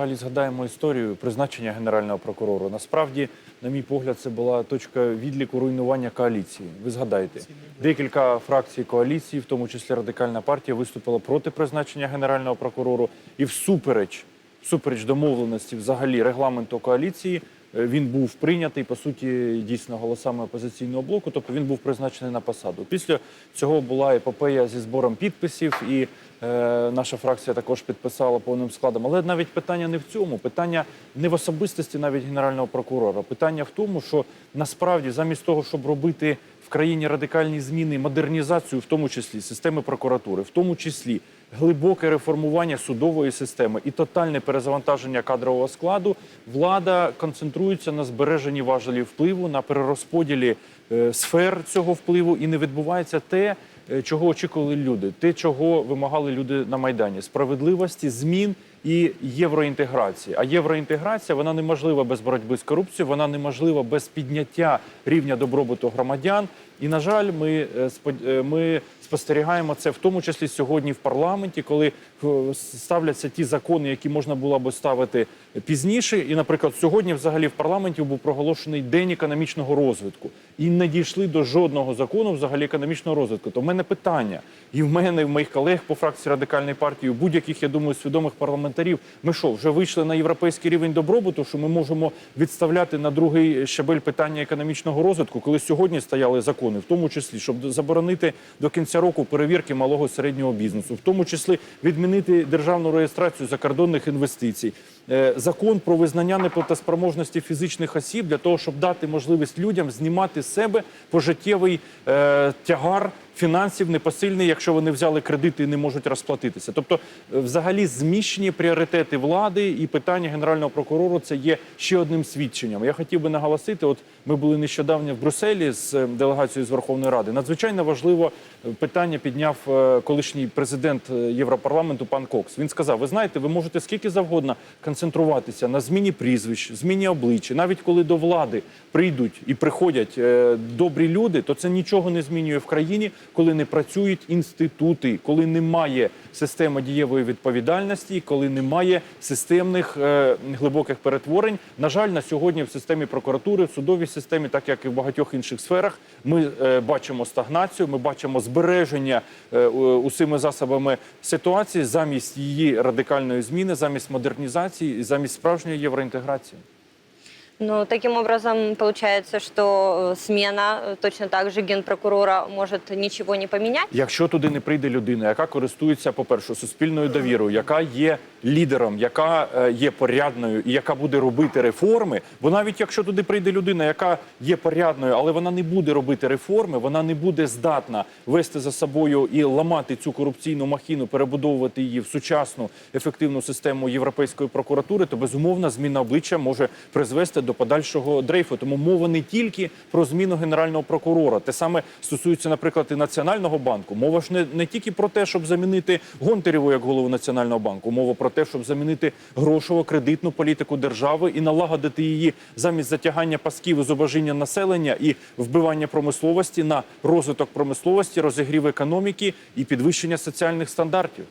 Далі згадаємо історію призначення генерального прокурора. Насправді, на мій погляд, це була точка відліку руйнування коаліції. Ви згадаєте, декілька фракцій коаліції, в тому числі радикальна партія, виступила проти призначення генерального прокурора і всупереч, всупереч домовленості взагалі регламенту коаліції. е, Він був прийнятий по суті дійсно голосами опозиційного блоку, тобто він був призначений на посаду. Після цього була епопея зі збором підписів, і наша фракція також підписала повним складом. Але навіть питання не в цьому, питання не в особистості навіть генерального прокурора. Питання в тому, що насправді замість того, щоб робити в країні радикальні зміни, модернізацію, в тому числі системи прокуратури, в тому числі глибоке реформування судової системи і тотальне перезавантаження кадрового складу, влада концентрується на збереженні важелів впливу, на перерозподілі е, сфер цього впливу, і не відбувається те, е, чого очікували люди, те, чого вимагали люди на майдані. Справедливості, змін і євроінтеграції. А євроінтеграція вона неможлива без боротьби з корупцією, вона неможлива без підняття рівня добробуту громадян. І на жаль, ми е, е, ми спостерігаємо це в тому числі сьогодні в парламенті, коли е, ставляться ті закони, які можна було би ставити пізніше. І, наприклад, сьогодні взагалі в парламенті був проголошений день економічного розвитку, і не дійшли до жодного закону взагалі економічного розвитку. То в мене питання і в мене, і в моїх колег по фракції радикальної партії, у будь-яких, я думаю, свідомих парламентарів. Ми що, вже вийшли на європейський рівень добробуту, що ми можемо відставляти на другий щабель питання економічного розвитку, коли сьогодні стояли закони, в тому числі, щоб заборонити до кінця року перевірки малого і середнього бізнесу, в тому числі відмінити державну реєстрацію закордонних інвестицій. Е, Закон про визнання неплатоспроможності фізичних осіб для того, щоб дати можливість людям знімати з себе пожиттєвий е, тягар фінансів непосильний, якщо вони взяли кредити і не можуть розплатитися. Тобто, е, взагалі, зміщені пріоритети влади і питання генерального прокурору це є ще одним свідченням. Я хотів би наголосити: от ми були нещодавно в Брюсселі з е, делегацією з Верховної Ради. Надзвичайно важливо е, питання підняв колишній президент Європарламенту пан Кокс. Він сказав: ви знаєте, ви можете скільки завгодно концентруватися на зміні прізвищ, зміні обличчя, навіть коли до влади прийдуть і приходять добрі люди, то це нічого не змінює в країні, коли не працюють інститути, коли немає системи дієвої відповідальності, коли немає системних е, глибоких перетворень. На жаль, на сьогодні в системі прокуратури, в судовій системі, так як і в багатьох інших сферах, ми е, бачимо стагнацію, ми бачимо збереження е, усіми засобами ситуації замість її радикальної зміни, замість модернізації замість справжньої євроінтеграції. Ну, таким образом, получается, что э, смена э, точно так же генпрокурора может ничего не поменять. Якщо туди не прийде людина, яка користується, по-перше, суспільною довірою, яка є лідером, яка е, є порядною і яка буде робити реформи, бо навіть якщо туди прийде людина, яка є порядною, але вона не буде робити реформи, вона не буде здатна вести за собою і ламати цю корупційну махіну, перебудовувати її в сучасну ефективну систему європейської прокуратури, то безумовно зміна обличчя може призвести до подальшого дрейфу. Тому мова не тільки про зміну генерального прокурора. Те саме стосується, наприклад, і національного банку. Мова ж не, не тільки про те, щоб замінити Гонтарєву як голову національного банку. Мова про те, щоб замінити грошово кредитну політику держави і налагодити її замість затягання пасків і зубожіння населення і вбивання промисловості на розвиток промисловості, розігрів економіки і підвищення соціальних стандартів.